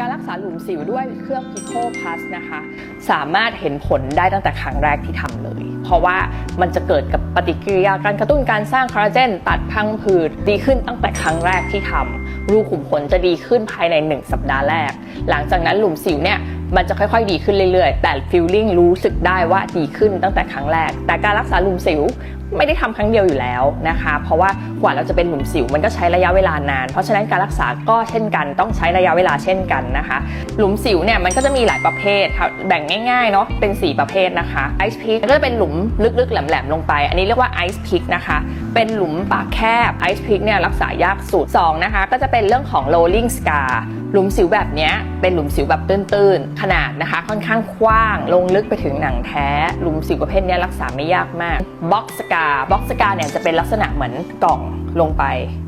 การรักษาหลุมสิวด้วยเครื่อง Pico Plus นะคะ สามารถเห็นผลได้ตั้งแต่ครั้งแรกที่ทำเลย เพราะว่ามันจะเกิดกับปฏิกิริยาการกระตุ้นการสร้างคอลลาเจนตัดพังผืดดีขึ้นตั้งแต่ครั้งแรกที่ทำรูขุมขนจะดีขึ้นภายใน 1 สัปดาห์แรก หลังจากนั้นหลุมสิวเนี่ย มันจะค่อยๆ ดีขึ้นเรื่อยๆ แต่ฟีลลิ่งรู้สึกได้ว่าดีขึ้นตั้งแต่ครั้งแรก แต่การรักษาหลุมสิวไม่ได้ทำครั้งเดียวอยู่แล้วนะคะ เพราะว่ากว่าเราจะเป็นหลุมสิวมันก็ใช้ระยะเวลานาน เพราะฉะนั้นการรักษาก็เช่นกัน ต้องใช้ระยะเวลาเช่นกันนะคะ หลุมสิวเนี่ยมันก็จะมีหลายประเภทค่ะแบ่งง่ายๆเนาะเป็น 4 ประเภทนะคะไอซ์พิกก็จะเป็นหลุมลึกๆแหลมๆลงไป อันนี้เรียกว่าไอซ์พิกนะคะเป็นหลุมปากแคบไอซ์พิกเนี่ยรักษายากสุด2นะคะก็จะเป็นเรื่องของ rolling scar หลุมสิวแบบนี้เป็นหลุมสิวแบบตื้นๆ ขนาดนะคะ ค่อนข้างกว้าง ลงลึกไปถึงหนังแท้ หลุมสิวประเภทนี้รักษาไม่ยากมากบ็อกสกาบ็อกสกาเนี่ยจะเป็นลักษณะเหมือนกล่องลงไป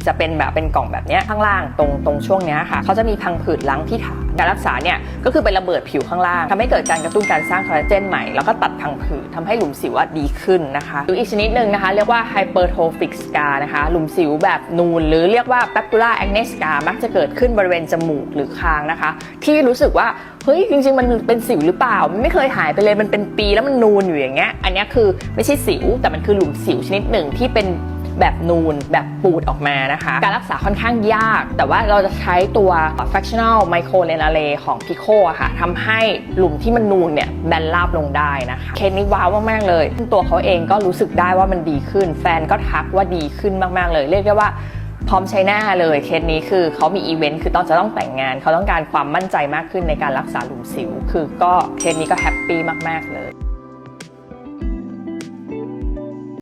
จะเป็นแบบเป็นกล่องแบบนี้ข้างล่างตรงตรงช่วงนี้ค่ะเขาจะมีพังผืดลังที่ฐาน การรักษาเนี่ยก็คือเป็นระเบิดผิวข้างล่างทำให้เกิดการกระตุ้นการสร้างคอลลาเจนใหม่ แล้วก็ตัดพังผืดทำให้หลุมสิวดีขึ้นนะคะหรืออีกชนิดหนึ่งนะคะ เรียกว่า hypertrophic scar นะคะ หลุมสิวแบบนูน หรือเรียกว่า papular acne scar มักจะเกิดขึ้นบริเวณจมูกหรือคางนะคะ ที่รู้สึกว่าเฮ้ยจริงๆ มันเป็นสิวหรือเปล่า มันไม่เคยหายไปเลยมันเป็นปีแล้วมันนูนอยู่อย่างเงี้ยอันนี้คือไม่ใช่สิวแต่มันคือหลุมสิวชนิดหนึ่งที่เป็น แบบนูน แบบปูดออกมานะคะ การรักษาค่อนข้างยาก แต่ว่าเราจะใช้ตัว fractional microlenale ของ Pico อะค่ะทำให้หลุมที่มันนูนเนี่ยแบนราบลงได้นะคะ เคสนี้ว้าวมาก ๆ เลย ตัวเขาเองก็รู้สึกได้ว่ามันดีขึ้น แฟนก็ทักว่าดีขึ้นมาก ๆ เลย เรียกได้ว่าพร้อมใช้หน้าเลยเคสนี้คือเขามีอีเวนต์คือตอนจะต้องแต่งงาน เขาต้องการความมั่นใจมากขึ้นในการรักษาหลุมสิว คือก็เคสนี้ก็แฮปปี้มาก ๆ เลย